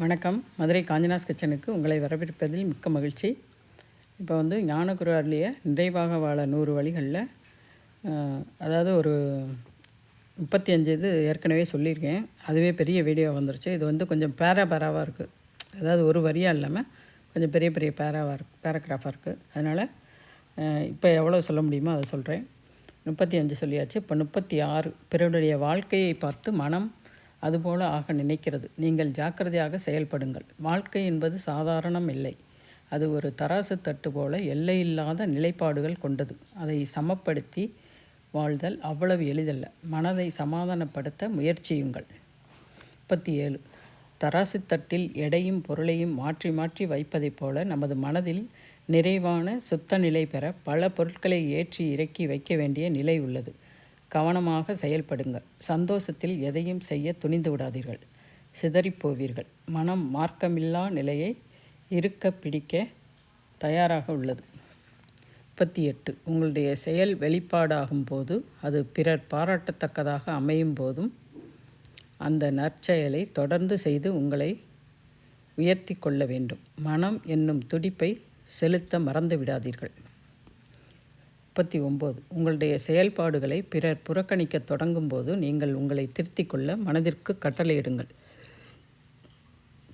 வணக்கம். மதுரை காஞ்சனாஸ் கிச்சனுக்கு உங்களை வரவேற்பதில் மிக்க மகிழ்ச்சி. இப்போ வந்து ஞானகுரு அருளிய நிறைவாக வாழ நூறு வழிகளில் அதாவது ஒரு முப்பத்தி அஞ்சு இது ஏற்கனவே சொல்லியிருக்கேன். அதுவே பெரிய வீடியோ வந்துருச்சு. இது வந்து கொஞ்சம் பேரா பேராவாக இருக்குது அதாவது ஒரு வரியாக இல்லாமல் கொஞ்சம் பெரிய பெரிய பேராவாக இருக்குது பேராகிராஃபாக இருக்குது அதனால் இப்போ எவ்வளோ சொல்ல முடியுமோ அதை சொல்கிறேன் முப்பத்தி அஞ்சு சொல்லியாச்சு. இப்போ முப்பத்தி ஆறு. பிறருடைய வாழ்க்கையை பார்த்து மனம் அதுபோல ஆக நினைக்கிறது. நீங்கள் ஜாக்கிரதையாக செயல்படுங்கள். வாழ்க்கை என்பது சாதாரணம் இல்லை. அது ஒரு தராசு தட்டு போல எல்லையில்லாத நிலைப்பாடுகள் கொண்டது. அதை சமப்படுத்தி வாழ்தல் அவ்வளவு எளிதல்ல. மனதை சமாதானப்படுத்த முயற்சியுங்கள். முப்பத்தி ஏழு தராசு தட்டில் எடையும் பொருளையும் மாற்றி மாற்றி வைப்பதைப் போல நமது மனதில் நிறைவான சுத்த நிலை பெற பல பொருட்களை ஏற்றி இறக்கி வைக்க வேண்டிய நிலை உள்ளது. கவனமாக செயல்படுங்கள். சந்தோஷத்தில் எதையும் செய்ய துணிந்து விடாதீர்கள். சிதறிப் போவீர்கள் மனம் மார்க்கமில்லா நிலையை இருக்க பிடிக்க தயாராக உள்ளது. முப்பத்தி எட்டு உங்களுடைய செயல் வெளிப்பாடாகும் போது அது பிறர் பாராட்டத்தக்கதாக அமையும் போதும் அந்த நற்செயலை தொடர்ந்து செய்து உங்களை உயர்த்தி கொள்ள வேண்டும். மனம் என்னும் துடிப்பை செலுத்த மறந்து விடாதீர்கள். முப்பத்தி ஒம்பது. உங்களுடைய செயல்பாடுகளை பிறர் புறக்கணிக்க தொடங்கும்போது நீங்கள் உங்களை திருத்திக் கொள்ள மனதிற்கு கட்டளையிடுங்கள்.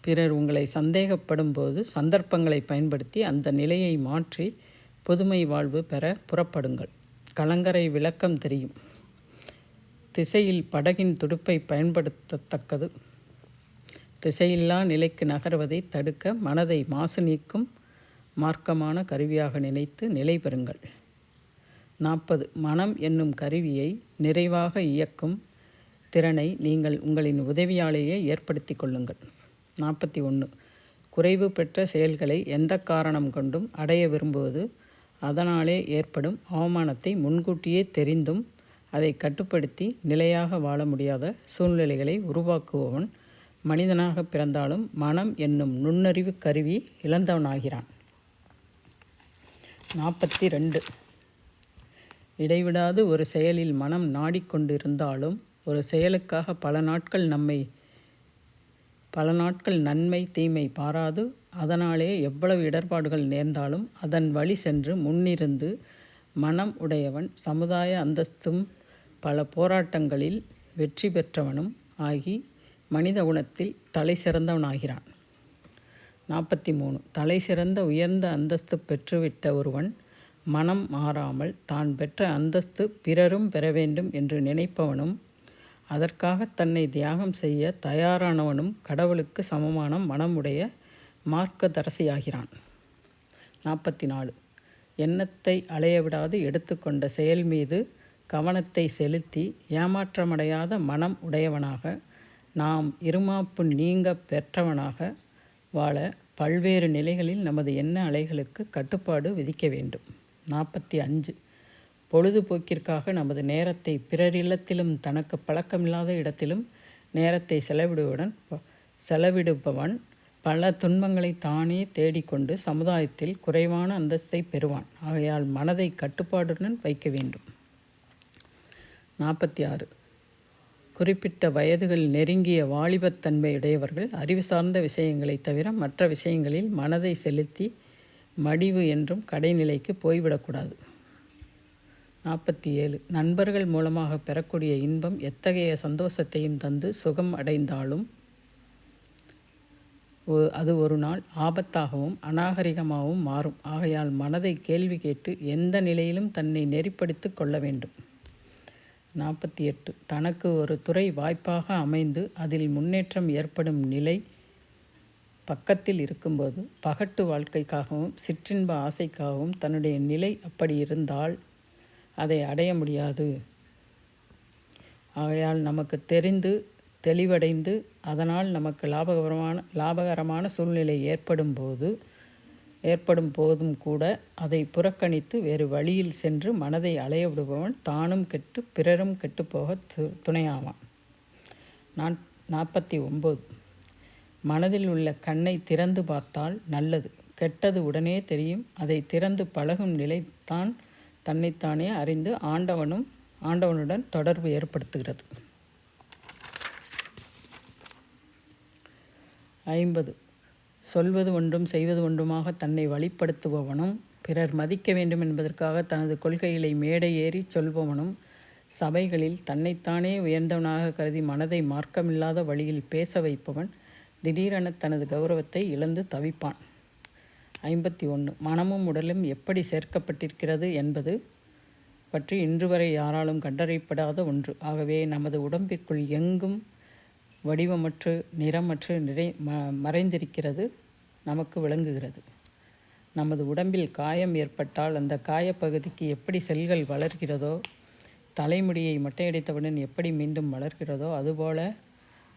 பிறர் உங்களை சந்தேகப்படும் போது சந்தர்ப்பங்களை பயன்படுத்தி அந்த நிலையை மாற்றி புதுமை வாழ்வு பெற புறப்படுங்கள். கலங்கரை விளக்கம் தெரியும். திசையில் படகின் துடுப்பை பயன்படுத்தத்தக்கது. திசையில்லா நிலைக்கு நகர்வதை தடுக்க மனதை மாசு நீக்கும் மார்க்கமான கருவியாக நினைத்து நிலை பெறுங்கள். நாற்பது. மனம் என்னும் கருவியை நிறைவாக இயக்கும் திறனை நீங்கள் உங்களின் உதவியாலேயே ஏற்படுத்தி கொள்ளுங்கள். நாற்பத்தி ஒன்று. குறைவு பெற்ற செயல்களை எந்த காரணம் கொண்டும் அடைய விரும்புவது அதனாலே ஏற்படும் அவமானத்தை முன்கூட்டியே தெரிந்தும் அதை கட்டுப்படுத்தி நிலையாக வாழ முடியாத சூழ்நிலைகளை உருவாக்குபவன் மனிதனாக பிறந்தாலும் மனம் என்னும் நுண்ணறிவு கருவி இழந்தவனாகிறான். நாற்பத்தி ரெண்டு. இடைவிடாது ஒரு செயலில் மனம் நாடிக்கொண்டிருந்தாலும் ஒரு செயலுக்காக பல நாட்கள் நம்மை பல நாட்கள் நன்மை தீமை பாராது அதனாலே எவ்வளவு இடர்பாடுகள் நேர்ந்தாலும் அதன் வழி சென்று முன்னிருந்து மனம் உடையவன் சமுதாய அந்தஸ்தும் பல போராட்டங்களில் வெற்றி பெற்றவனும் ஆகி மனித குணத்தில் தலை சிறந்தவனாகிறான். நாற்பத்தி மூணு. தலை சிறந்த உயர்ந்த அந்தஸ்து பெற்றுவிட்ட ஒருவன் மனம் மாறாமல் தான் பெற்ற அந்தஸ்து பிறரும் பெற வேண்டும் என்று நினைப்பவனும் அதற்காக தன்னை தியாகம் செய்ய தயாரானவனும் கடவுளுக்கு சமமான மனமுடைய மார்க்கதரசியாகிறான். நாற்பத்தி நாலு எண்ணத்தை அலையவிடாது எடுத்துக்கொண்ட செயல் மீது கவனத்தை செலுத்தி ஏமாற்றமடையாத மனம் உடையவனாக நாம் இருமாப்பு நீங்க பெற்றவனாக வாழ பல்வேறு நிலைகளில் நமது எண்ண அலைகளுக்கு கட்டுப்பாடு விதிக்க வேண்டும். நாற்பத்தி அஞ்சு. பொழுதுபோக்கிற்காக நமது நேரத்தை பிறர் இல்லத்திலும் தனக்கு பழக்கமில்லாத இடத்திலும் நேரத்தை செலவிடுவுடன் ப- செலவிடுபவன் பல துன்பங்களை தானே தேடிக்கொண்டு சமுதாயத்தில் குறைவான அந்தஸ்தை பெறுவான். ஆகையால் மனதை கட்டுப்பாடுடன் வைக்க வேண்டும். நாற்பத்தி ஆறு. குறிப்பிட்ட வயதுகள் நெருங்கிய வாலிபத்தன்மையுடையவர்கள் அறிவு சார்ந்த விஷயங்களைத் தவிர மற்ற விஷயங்களில் மனதை செலுத்தி மடிவு என்றும் கடைநிலைக்கு போய்விடக்கூடாது. நாற்பத்தி ஏழு. நண்பர்கள் மூலமாக பெறக்கூடிய இன்பம் எத்தகைய சந்தோஷத்தையும் தந்து சுகம் அடைந்தாலும் ஒ- அது ஒரு நாள் ஆபத்தாகவும் அநாகரிகமாகவும் மாறும். ஆகையால் மனதை கேள்வி கேட்டு எந்த நிலையிலும் தன்னை நெறிப்படுத்தி கொள்ள வேண்டும். நாற்பத்தி எட்டு. தனக்கு ஒரு துறை வாய்ப்பாக அமைந்து அதில் முன்னேற்றம் ஏற்படும் நிலை பக்கத்தில் இருக்கும்போது பகட்டு வாழ்க்கைக்காகவும் சிற்றின்ப ஆசைக்காகவும் தன்னுடைய நிலை அப்படி இருந்தால் அதை அடைய முடியாது. ஆகையால் நமக்கு தெரிந்து தெளிவடைந்து அதனால் நமக்கு லாபகரமான லாபகரமான சூழ்நிலை ஏற்படும் போது ஏற்படும் போதும் கூட அதை புறக்கணித்து வேறு வழியில் சென்று மனதை அலைய விடுபவன் தானும் கெட்டு பிறரும் கெட்டுப்போக து துணையாவான். நான் நாற்பத்தி ஒம்பது. மனதில் உள்ள கண்ணை திறந்து பார்த்தால் நல்லது. கெட்டது உடனே தெரியும். அதை திறந்து பழகும் நிலைத்தான் தன்னைத்தானே அறிந்து ஆண்டவனும் ஆண்டவனுடன் தொடர்பு ஏற்படுத்துகிறது. ஐம்பது. சொல்வது ஒன்றும் செய்வது ஒன்றுமாக தன்னை வழிப்படுத்துபவனும் பிறர் மதிக்க வேண்டும் என்பதற்காக தனது கொள்கைகளை மேடை ஏறி சொல்பவனும் சபைகளில் தன்னைத்தானே உயர்ந்தவனாக கருதி மனதை மார்க்கமில்லாத வழியில் பேச வைப்பவன் திடீரென தனது கௌரவத்தை இழந்து தவிப்பான். ஐம்பத்தி ஒன்று. மனமும் உடலும் எப்படி சேர்க்கப்பட்டிருக்கிறது என்பது பற்றி இன்று வரை யாராலும் கண்டறியப்படாத ஒன்று. ஆகவே நமது உடம்பிற்குள் எங்கும் வடிவமற்று நிறமற்று நிறை ம மறைந்திருக்கிறது நமக்கு விளங்குகிறது. நமது உடம்பில் காயம் ஏற்பட்டால் அந்த காயப்பகுதிக்கு எப்படி செல்கள் வளர்கிறதோ தலைமுடியை மொட்டையடித்தவுடன் எப்படி மீண்டும் வளர்கிறதோ அதுபோல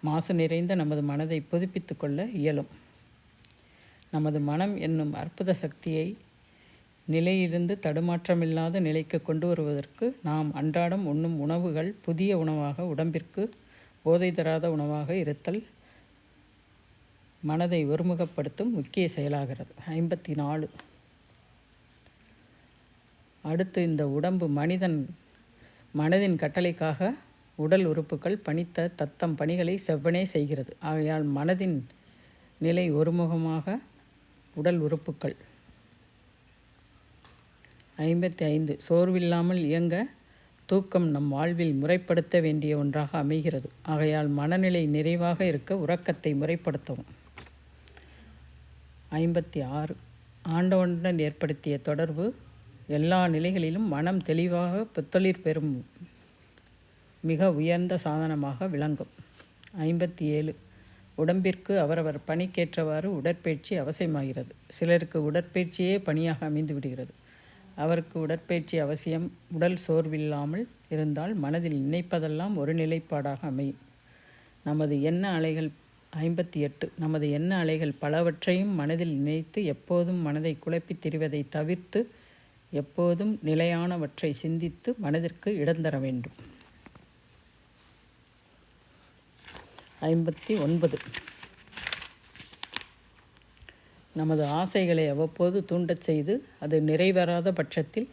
மாசு நிறைந்த நமது மனதை புதுப்பித்து கொள்ள இயலும். நமது மனம் என்னும் அற்புத சக்தியை நிலையிலிருந்து தடுமாற்றமில்லாத நிலைக்கு கொண்டு வருவதற்கு நாம் அன்றாடம் உண்ணும் உணவுகள் புதிய உணவாக உடம்பிற்கு போதை தராத உணவாக இருத்தல் மனதை ஒருமுகப்படுத்தும் முக்கிய செயலாகிறது. ஐம்பத்தி நாலு அடுத்து இந்த உடம்பு மனிதன் மனதின் கட்டளைக்காக உடல் உறுப்புகள் பணித்த தத்தம் பணிகளை செவ்வனே செய்கிறது. ஆகையால் மனதின் நிலை ஒருமுகமாக உடல் உறுப்புகள். ஐம்பத்தி ஐந்து சோர்வில்லாமல் இயங்க தூக்கம் நம் வாழ்வில் முறைப்படுத்த வேண்டிய ஒன்றாக அமைகிறது. ஆகையால் மனநிலை நிறைவாக இருக்க உறக்கத்தை முறைப்படுத்தவும். ஐம்பத்தி ஆறு ஆண்டவனுடன் ஏற்படுத்திய தொடர்பு எல்லா நிலைகளிலும் மனம் தெளிவாக புத்தளிர் பெறும் மிக உயர்ந்த சாதனமாக விளங்கும். ஐம்பத்தி ஏழு உடம்பிற்கு அவரவர் பணிக்கேற்றவாறு உடற்பயிற்சி அவசியமாகிறது. சிலருக்கு உடற்பயிற்சியே பணியாக அமைந்து விடுகிறது. அவருக்கு உடற்பயிற்சி அவசியம். உடல் சோர்வில்லாமல் இருந்தால் மனதில் நினைப்பதெல்லாம் ஒரு நிலைப்பாடாக அமையும். நமது எண்ண அலைகள் ஐம்பத்தி எட்டு நமது எண்ண அலைகள் பலவற்றையும் மனதில் நினைத்து எப்போதும் மனதை குழப்பித் திரிவதை தவிர்த்து எப்போதும் நிலையானவற்றை சிந்தித்து மனதிற்கு இடந்தர வேண்டும். ஐம்பத்தி ஒன்பது. நமது ஆசைகளை அவ்வப்போது தூண்டச் செய்து அது நிறைவேறாத பட்சத்தில்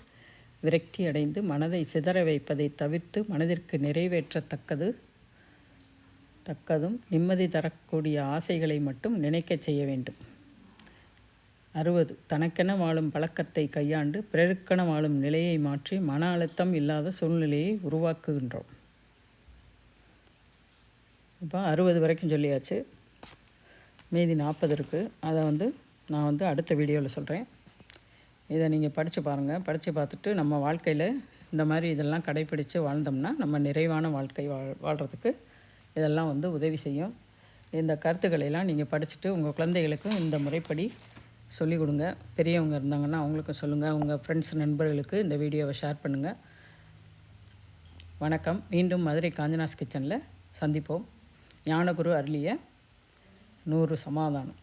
விரக்தி அடைந்து மனதை சிதற வைப்பதை தவிர்த்து மனதிற்கு நிறைவேற்றத்தக்கது தக்கதும் நிம்மதி தரக்கூடிய ஆசைகளை மட்டும் நினைக்கச் செய்ய வேண்டும். அறுபது. தனக்கென வாழும் பழக்கத்தை கையாண்டு பிறருக்கென வாழும் நிலையை மாற்றி மன அழுத்தம் இல்லாத சூழ்நிலையை உருவாக்குகின்றோம். இப்போ அறுபது வரைக்கும் சொல்லியாச்சு. மீதி நாற்பது இருக்குது அதை வந்து நான் வந்து அடுத்த வீடியோவில் சொல்கிறேன் இதை நீங்கள் படித்து பாருங்கள் படித்து பார்த்துட்டு நம்ம வாழ்க்கையில் இந்த மாதிரி இதெல்லாம் கடைப்பிடித்து வாழ்ந்தோம்னா நம்ம நிறைவான வாழ்க்கை வாழ் வாழ்கிறதுக்கு இதெல்லாம் வந்து உதவி செய்யும். இந்த கருத்துக்களையெல்லாம் நீங்கள் படிச்சுட்டு உங்கள் குழந்தைகளுக்கும் இந்த முறைப்படி சொல்லிக் கொடுங்க. பெரியவங்க இருந்தாங்கன்னா அவங்களுக்கும் சொல்லுங்கள் உங்கள் ஃப்ரெண்ட்ஸ் நண்பர்களுக்கு இந்த வீடியோவை ஷேர் பண்ணுங்கள் வணக்கம். மீண்டும் மதுரை காஞ்சனாஸ் கிச்சனில் சந்திப்போம். ஞானகுரு அருளிய நூறு சமாதானம்.